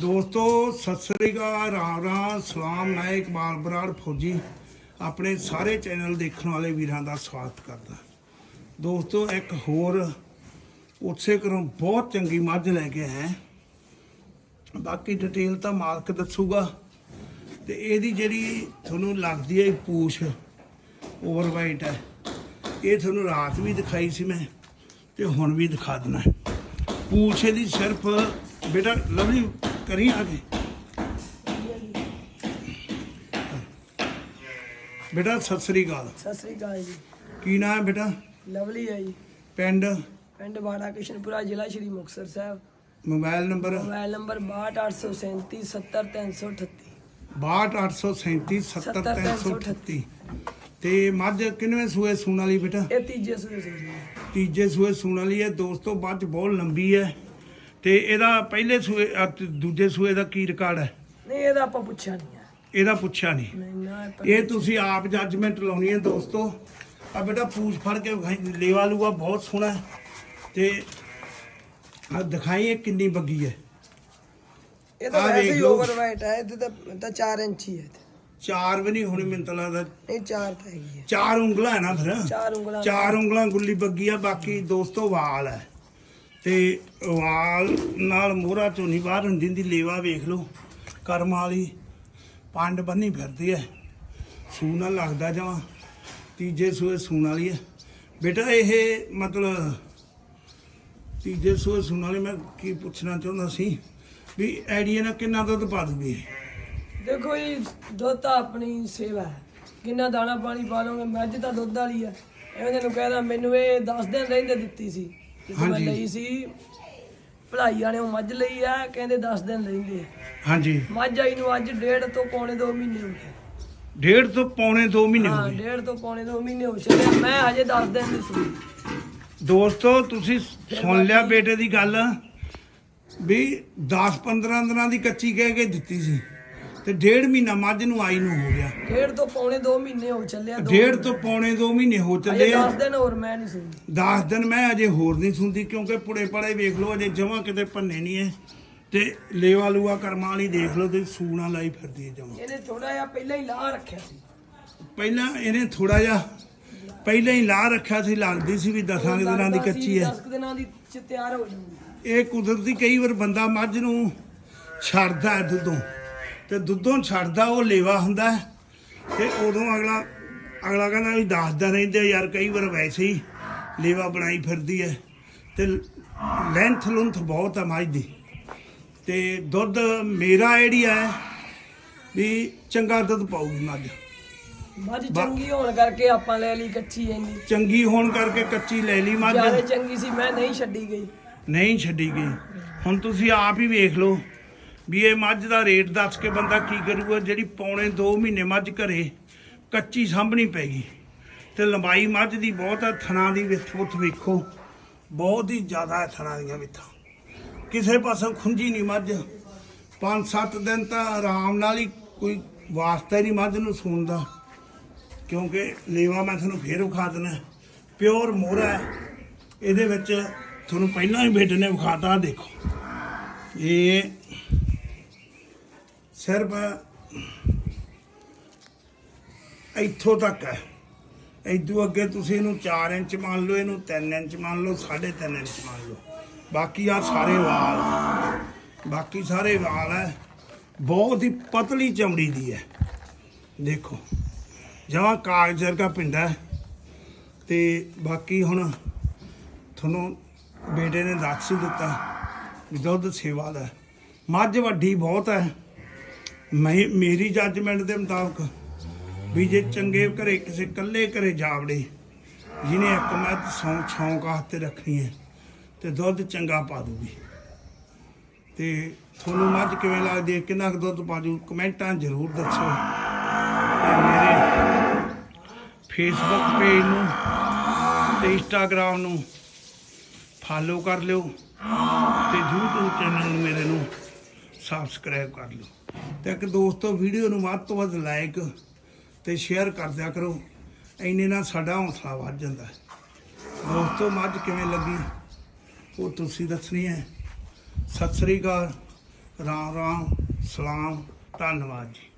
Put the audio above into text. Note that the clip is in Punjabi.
ਦੋਸਤੋ, ਸਤਿ ਸ੍ਰੀ ਅਕਾਲ, ਰਾਮ ਰਾਮ, ਸਲਾਮ, ਮੈਂ ਇਕਬਾਲ ਬਰਾੜ ਫੌਜੀ, ਆਪਣੇ ਸਾਰੇ ਚੈਨਲ ਦੇਖਣ ਵਾਲੇ ਵੀਰਾਂ ਦਾ ਸਵਾਗਤ ਕਰਦਾ। ਦੋਸਤੋ, ਇੱਕ ਹੋਰ ਉਸੇ ਘਰੋਂ ਬਹੁਤ ਚੰਗੀ ਮੱਝ ਲੈ ਕੇ ਆਇਆ ਬਾਕੀ ਡਿਟੇਲ ਤਾਂ ਮਾਲਕ ਦੱਸੂਗਾ। ਤੇ ਇਹਦੀ ਜਿਹੜੀ ਤੁਹਾਨੂੰ ਲੱਗਦੀ ਹੈ ਪੂਛ ਓਵਰ ਵਾਈਟ ਹੈ, ਇਹ ਤੁਹਾਨੂੰ ਰਾਤ ਵੀ ਦਿਖਾਈ ਸੀ ਮੈਂ, ਤੇ ਹੁਣ ਵੀ ਦਿਖਾ ਦੇਣਾ ਪੂਛ ਇਹਦੀ ਸਿਰਫ, ਬੇਟਾ, ਲਵਲੀ ਕਰੀ ਆ ਕੇ ਬੇਟਾ ਸਤਿ ਸ੍ਰੀ ਅਕਾਲ। ਸਤਿ ਸ੍ਰੀ ਅਕਾਲ ਜੀ। ਕੀ ਨਾਮ ਹੈ ਬੇਟਾ? ਲਵਲੀ ਹੈ ਜੀ। ਪਿੰਡ? ਪਿੰਡ ਬਾੜਾ ਕਿਸ਼ਨਪੁਰਾ ਜ਼ਿਲ੍ਹਾ Shri Muktsar Sahib. Mobile number? Mobile number 62837 70338 62837 70338 ਤੇ ਮੱਝ ਕਿੰਨਵੇਂ ਸੂਏ ਸੂਣ ਵਾਲੀ ਬੇਟਾ? ਇਹ ਤੀਜੇ ਸੂਏ ਸੀ ਜੀ ਤੀਜੇ ਸੂਏ ਸੂਣ ਵਾਲੀ ਹੈ। ਦੋਸਤੋ ਮੱਝ ਬਹੁਤ ਲੰਬੀ ਹੈ। ਤੇ ਇਹਦਾ ਪਹਿਲੇ ਸੂਏ ਅਹ ਤੇ ਦੂਜੇ ਸੂਏ ਦਾ ਕੀ ਰਿਕਾਰਡ ਹੈ? ਨਹੀਂ ਇਹਦਾ ਆਪਾਂ ਪੁੱਛਿਆ ਨਹੀਂ ਇਹਦਾ ਪੁੱਛਿਆ ਨਹੀਂ। ਨਹੀਂ ਨਾ ਆਪਾਂ- ਇਹ ਤੁਸੀਂ ਆਪ ਜੱਜਮੈਂਟ ਲਾਉਣੀ ਹੈ ਦੋਸਤੋ। ਆ ਬੇਟਾ ਪੂਛ ਫੜ ਕੇ ਵਿਖਾਈ ਲੇਵਾ ਲੂਆ ਬਹੁਤ ਸੋਹਣਾ ਹੈ। ਤੇ ਆ ਦਿਖਾਈ ਇਹ ਕਿੰਨੀ ਬੱਗੀ ਹੈ। ਇਹ ਤਾਂ ਆਹ ਵੈਸੇ ਦੇਖ ਹੀ ਲਓ। ਓਵਰ ਵਾਈਟ ਹੈ ਇਹ ਤਾਂ ਤਾਂ 4 ਇੰਚ ਹੀ। ਚਾਰ ਵੀ ਨਹੀਂ ਹੋਣੀ ਮੈਨੂੰ ਤਾਂ ਲੱਗਦਾ। ਨਹੀਂ 4 ਤਾਂ ਹੈਗੀ ਹੈ। ਚਾਰ ਉਂਗਲਾਂ ਹੈ ਨਾ ਫਿਰ। ਚਾਰ ਉਂਗਲਾਂ ਚਾਰ ਉਂਗਲਾਂ ਗੁੱਲੀ ਬੱਗੀ ਆ ਬਾਕੀ ਦੋਸਤੋ ਵਾਲ ਹੈ। ਤੇ ਵਾਲ ਨਾਲ ਮੋਹਰਾ ਝੋਨੀ ਬਾਹਰ ਹੁੰਦੀ ਦੀ ਲੇਵਾ ਵੇਖ ਲਓ। ਕਰਮ ਵਾਲੀ ਪੰਡ ਬੰਨੀ ਫਿਰਦੀ ਹੈ ਸੂਣਾ ਲੱਗਦਾ ਜਮਾ ਤੀਜੇ ਸੂਏ ਸੂਣ ਵਾਲੀ ਹੈ ਬੇਟਾ, ਇਹ ਮਤਲਬ ਤੀਜੇ ਸੂਏ ਸੂਣ ਵਾਲੀ ਮੈਂ ਕੀ ਪੁੱਛਣਾ ਚਾਹੁੰਦਾ ਸੀ ਵੀ ਆਈਡੀਆ ਨਾਲ ਕਿੰਨਾ ਦੁੱਧ ਪਾ ਦੂਗੀ? ਦੇਖੋ ਜੀ, ਦੁੱਧ ਤਾਂ ਆਪਣੀ ਸੇਵਾ ਹੈ। ਕਿੰਨਾ ਦਾਣਾ ਪਾਣੀ ਪਾ ਲਓਗੇ, ਮੱਝ ਤਾਂ ਦੁੱਧ ਵਾਲੀ ਹੈ ਐਵੇਂ ਤੈਨੂੰ ਕਹਿਦਾ ਮੈਨੂੰ ਇਹ 10 ਦਿਨ ਰਹਿੰਦੇ ਦਿੱਤੀ ਸੀ। ਜਦੋਂ ਮੈਂ ਹਾਂਜੀ। ਲਈ ਸੀ ਭਲਾਈ ਵਾਲਿਓ ਮੱਝ ਲਈ ਆ ਕਹਿੰਦੇ 10 ਦਿਨ ਆ। ਹਾਂਜੀ। ਮੱਝ ਆਈ ਨੂੰ ਅੱਜ ਡੇਢ ਤੋਂ ਪੌਣੇ 2 ਮਹੀਨੇ ਹੋ ਗਏ। ਡੇਢ ਤੋਂ ਪੌਣੇ 2 ਮਹੀਨੇ ਹੋ ਹਾਂ ਗਏ? ਡੇਢ ਤੋਂ ਪੌਣੇ 2 ਮਹੀਨੇ ਹੋ ਚੱਲੇ ਮੈਂ ਹਜੇ 10 ਦਿਨ ਦੀ ਸੂਈ ਦੋਸਤੋ ਤੁਸੀਂ ਸੁਣ ਲਿਆ ਬੇਟੇ ਦੀ ਗੱਲ। ਵੀ 10-15 ਦਿਨਾਂ ਦੀ ਕੱਚੀ ਕਹਿ ਕੇ ਦਿੱਤੀ ਸੀ। ਤੇ ਡੇਢ ਮਹੀਨਾ ਮੱਝ ਨੂੰ ਆਈ ਨੂੰ ਹੋ ਗਿਆ। ਡੇਢ ਤੋਂ ਪੌਣੇ 2 ਮਹੀਨੇ ਹੋ ਚੱਲੇ ਆ ਦੋ ਡੇਢ ਤੋਂ ਪੌਣੇ 2 ਮਹੀਨੇ ਹੋ ਚੱਲੇ ਆ। 10 ਦਿਨ ਹੋਰ ਮੈਂ ਨਹੀਂ ਸੂਈ 10 ਦਿਨ ਮੈਂ ਅਜੇ ਹੋਰ ਨਹੀਂ ਸੁਣਦੀ ਕਿਉਂਕਿ ਪੁੜੇ ਪੜੇ ਵੇਖ ਲਓ ਅਜੇ ਜਮਾ ਕਿਤੇ ਭੰਨੇ ਨਹੀਂ ਐ। ਤੇ ਲੇਵਾ ਲੂਆ ਕਰਮਾਂ ਵਾਲੀ ਦੇਖ ਲਓ ਤੇ ਸੂਣਾ ਲਾਈ ਫਿਰਦੀ ਹੈ ਜਮਾ। ਇਹਨੇ ਥੋੜਾ ਜਿਹਾ ਪਹਿਲਾਂ ਹੀ ਲਾਹ ਰੱਖਿਆ ਸੀ। ਪਹਿਲਾਂ ਇਹਨੇ ਥੋੜਾ ਜਿਹਾ ਪਹਿਲਾਂ ਹੀ ਲਾ ਰੱਖਿਆ ਸੀ ਲੱਗਦੀ ਸੀ ਵੀ ਦਸਾਂ ਕੁ ਦਿਨਾਂ ਦੀ ਕੱਚੀ ਹੈ 10 ਦਿਨਾਂ ਦੀ ਚ ਤਿਆਰ ਹੋ ਜਾਊਗੀ ਇਹ ਕੁਦਰਤੀ ਕਈ ਵਾਰ ਬੰਦਾ ਮੱਝ ਨੂੰ ਛੱਡਦਾ ਦੁੱਧੋਂ। ਤੇ ਦੁੱਧੋਂ ਛੱਡਦਾ ਉਹ ਲੇਵਾ ਹੁੰਦਾ ਤੇ ਉਦੋਂ ਅਗਲਾ ਅਗਲਾ ਕਹਿੰਦਾ ਵੀ ਦੱਸਦਾ ਰਹਿੰਦੇ ਯਾਰ ਕਈ ਵਾਰ ਵੈਸੇ ਹੀ ਲੇਵਾ ਬਣਾਈ ਫਿਰਦੀ ਹੈ। ਤੇ ਲੈਂਥ ਲੁੰਥ ਬਹੁਤ ਹੈ ਮੱਝ ਦੀ। ਤੇ ਦੁੱਧ ਮੇਰਾ ਆਈਡੀਆ ਹੈ ਵੀ ਚੰਗਾ ਦੁੱਧ ਪਾਊਗੀ ਮੱਝ। ਮੱਝ ਚੰਗੀ ਹੋਣ ਕਰਕੇ ਆਪਾਂ ਲੈ ਲਈ ਕੱਚੀ ਇੰਨੀ। ਚੰਗੀ ਹੋਣ ਕਰਕੇ ਕੱਚੀ ਲੈ ਲਈ ਮੱਝ। ਜ਼ਿਆਦਾ ਚੰਗੀ ਸੀ ਮੈਂ ਨਹੀਂ ਛੱਡੀ ਗਈ। ਨਹੀਂ ਛੱਡੀ ਗਈ। ਹੁਣ ਤੁਸੀਂ ਆਪ ਹੀ ਵੇਖ ਲਓ। ਵੀ ਇਹ ਮੱਝ ਦਾ ਰੇਟ ਦੱਸ ਕੇ ਬੰਦਾ ਕੀ ਕਰੂਗਾ? ਜਿਹੜੀ ਪੌਣੇ 2 ਮਹੀਨੇ ਮੱਝ ਘਰੇ ਕੱਚੀ ਸਾਂਭਣੀ ਪੈਗੀ ਤੇ ਲੰਬਾਈ ਮੱਝ ਦੀ ਬਹੁਤ ਹੈ ਥਣਾ ਦੀ ਵਿੱਥ ਉੱਥ ਵੇਖੋ। ਬਹੁਤ ਹੀ ਜ਼ਿਆਦਾ ਹੈ ਥਣਾ ਦੀਆਂ ਵਿੱਥਾਂ। ਕਿਸੇ ਪਾਸੋਂ ਖੁੰਝੀ ਨਹੀਂ ਮੱਝ। 5-7 ਦਿਨ ਤਾਂ ਆਰਾਮ ਨਾਲ ਹੀ ਕੋਈ ਵਾਸਤਾ ਹੀ ਨਹੀਂ ਮੱਝ ਨੂੰ ਸੂਣ ਦਾ। ਕਿਉਂਕਿ ਲੇਵਾ ਮੈਂ ਤੁਹਾਨੂੰ ਫੇਰ ਵਿਖਾ ਦਿੰਦਾ। ਪਿਓਰ ਮੋਹਰਾ ਹੈ। ਇਹਦੇ ਵਿੱਚ ਤੁਹਾਨੂੰ ਪਹਿਲਾਂ ਹੀ ਬੇਟੇ ਨੇ ਵਿਖਾਤਾ, ਆਹ ਦੇਖੋ। ਇਹ ਸਿਰਫ ਇੱਥੋਂ ਤੱਕ ਹੈ। ਇਦੋਂ ਅੱਗੇ ਤੁਸੀਂ ਇਹਨੂੰ 4 ਇੰਚ ਮੰਨ ਲਓ, ਇਹਨੂੰ 3 ਇੰਚ ਮੰਨ ਲਓ 3.5 ਇੰਚ ਮੰਨ ਲਓ। ਬਾਕੀ ਆ ਸਾਰੇ ਵਾਲ ਬਾਕੀ ਸਾਰੇ ਵਾਲ ਹੈ। ਬਹੁਤ ਹੀ ਪਤਲੀ ਚਮੜੀ ਦੀ ਹੈ। ਦੇਖੋ, ਜਮਾ ਕਾਗਜ਼ ਵਰਗਾ ਪਿੰਡਾ ਹੈ। ਤੇ ਬਾਕੀ ਹੁਣ ਤੁਹਾਨੂੰ ਬੇਟੇ ਨੇ ਦੱਸ ਹੀ ਦਿੱਤਾ ਵੀ ਦੁੱਧ ਸੇਵਾ ਦਾ ਮੱਝ ਵੱਡੀ ਬਹੁਤ ਹੈ। ਮੈਂ ਮੇਰੀ ਜੱਜਮੈਂਟ ਦੇ ਮੁਤਾਬਕ ਵੀ ਜੇ ਚੰਗੇ ਘਰੇ ਕਿਸੇ ਕੱਲੇ ਘਰੇ ਜਾਵੜੇ, ਜਿਹਨੇ ਇੱਕ ਮੱਝ ਸੌਂ ਸ਼ੌਂਕ ਆਸਤੇ ਰੱਖਣੀ ਹੈ, ਤੇ ਦੁੱਧ ਚੰਗਾ ਪਾ ਦੂਗੀ। ਤੇ ਤੁਹਾਨੂੰ ਮੱਝ ਕਿਵੇਂ ਲੱਗਦੀ ਹੈ? ਕਿੰਨਾ ਕੁ ਦੁੱਧ ਪਾ ਜੂ ਕਮੈਂਟਾਂ ਜ਼ਰੂਰ ਦੱਸੋ ਤੇ ਮੇਰੇ ਫੇਸਬੁੱਕ ਪੇਜ ਨੂੰ ਤੇ ਇੰਸਟਾਗ੍ਰਾਮ ਨੂੰ ਫਾਲੋ ਕਰ ਲਿਓ ਤੇ YouTube ਚੈਨਲ ਨੂੰ ਮੇਰੇ ਨੂੰ ਸਬਸਕ੍ਰਾਈਬ ਕਰ ਲਿਓ। ਤੇ ਇੱਕ ਦੋਸਤੋ ਵੀਡੀਓ ਨੂੰ ਵੱਧ ਤੋਂ ਵੱਧ ਲਾਈਕ ਤੇ ਸ਼ੇਅਰ ਕਰ ਦਿਆ ਕਰੋ। ਇੰਨੇ ਨਾਲ ਸਾਡਾ ਹੌਸਲਾ ਵੱਧ ਜਾਂਦਾ ਦੋਸਤੋ, ਮੱਝ ਕਿਵੇਂ ਲੱਗੀ? ਉਹ ਤੁਸੀਂ ਦੱਸਣੀ ਹੈ। ਸਤਿ ਸ੍ਰੀ ਅਕਾਲ। ਰਾਮ ਰਾਮ, ਸਲਾਮ, ਧੰਨਵਾਦ ਜੀ।